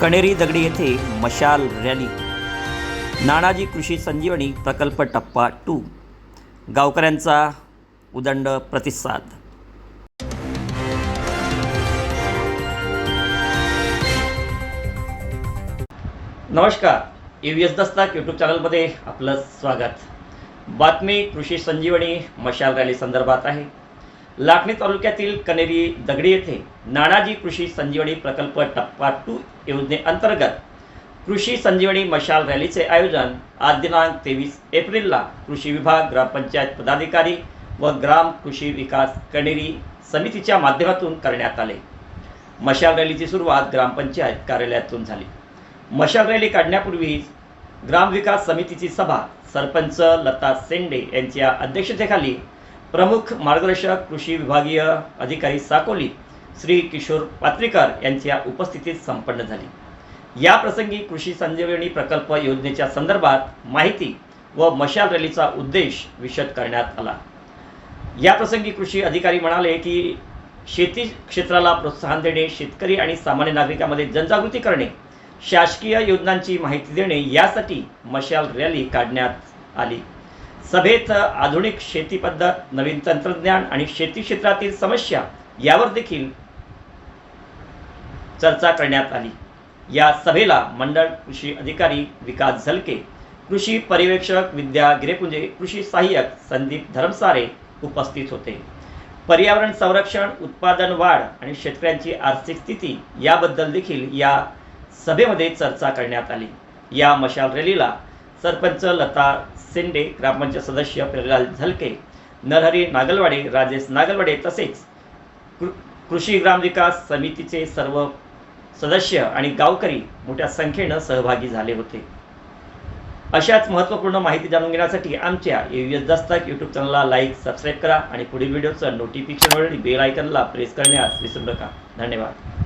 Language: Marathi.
कणेरी दगडी येथे मशाल रॅली. नानाजी कृषी संजीवनी प्रकल्प टप्पा टू. गावकऱ्यांचा उदंड प्रतिसाद. नमस्कार. यू एस दस्ताक यूट्यूब चॅनलमध्ये आपलं स्वागत. बातमी कृषी संजीवनी मशाल रॅली संदर्भात आहे. लाखणी तालुक्यातील कनेरी दगडी येथे नानाजी कृषी संजीवनी प्रकल्प टप्पा टू योजनेअंतर्गत कृषी संजीवनी मशाल रॅलीचे आयोजन आज दिनांक तेवीस एप्रिलला कृषी विभाग ग्रामपंचायत पदाधिकारी व ग्राम कृषी विकास कणेरी समितीच्या माध्यमातून करण्यात आले. मशाल रॅलीची सुरुवात ग्रामपंचायत कार्यालयातून झाली. मशाल रॅली काढण्यापूर्वी ग्रामविकास समितीची सभा सरपंच लता सेंडे यांच्या अध्यक्षतेखाली प्रमुख मार्गदर्शक कृषी विभागीय अधिकारी साकोली श्री किशोर पात्रीकर यांच्या उपस्थितीत संपन्न झाली. या प्रसंगी कृषी संजीवनी प्रकल्प योजनेच्या संदर्भात माहिती व मशाल रॅलीचा उद्देश विशद करण्यात आला. या प्रसंगी कृषी अधिकारी म्हणाले की शेती क्षेत्राला प्रोत्साहन देणे शेतकरी आणि सामान्य नागरिकांमध्ये जनजागृती करणे शासकीय योजनांची माहिती देणे यासाठी मशाल रॅली काढण्यात आली. सभेत आधुनिक शेती पद्धत नवीन तंत्रज्ञान आणि शेती क्षेत्रातील समस्या यावर देखील चर्चा करण्यात आली. या सभेला मंडळ कृषी अधिकारी विकास झलके कृषी पर्यवेक्षक विद्या गिरेपुंजे कृषी सहाय्यक संदीप धरमसारे उपस्थित होते. पर्यावरण संरक्षण उत्पादन वाढ आणि शेतकऱ्यांची आर्थिक स्थिती याबद्दल देखील या सभेमध्ये चर्चा करण्यात आली. या मशाल रॅलीला सरपंच लता सेंडे ग्रामपंचायत सदस्य प्रल्हाद झलके नरहरी नागलवाडे राजेश नागलवाडे तसेच कृ कृषी ग्रामविकास समितीचे सर्व सदस्य आणि गावकरी मोठ्या संख्येनं सहभागी झाले होते. अशाच महत्त्वपूर्ण माहिती जाणून घेण्यासाठी आमच्या यू एस दस्तक यूट्यूब चॅनलला लाईक सबस्क्राईब करा आणि पुढील व्हिडिओचं नोटिफिकेशन बेल आयकनला प्रेस करण्यास विसरू नका. धन्यवाद.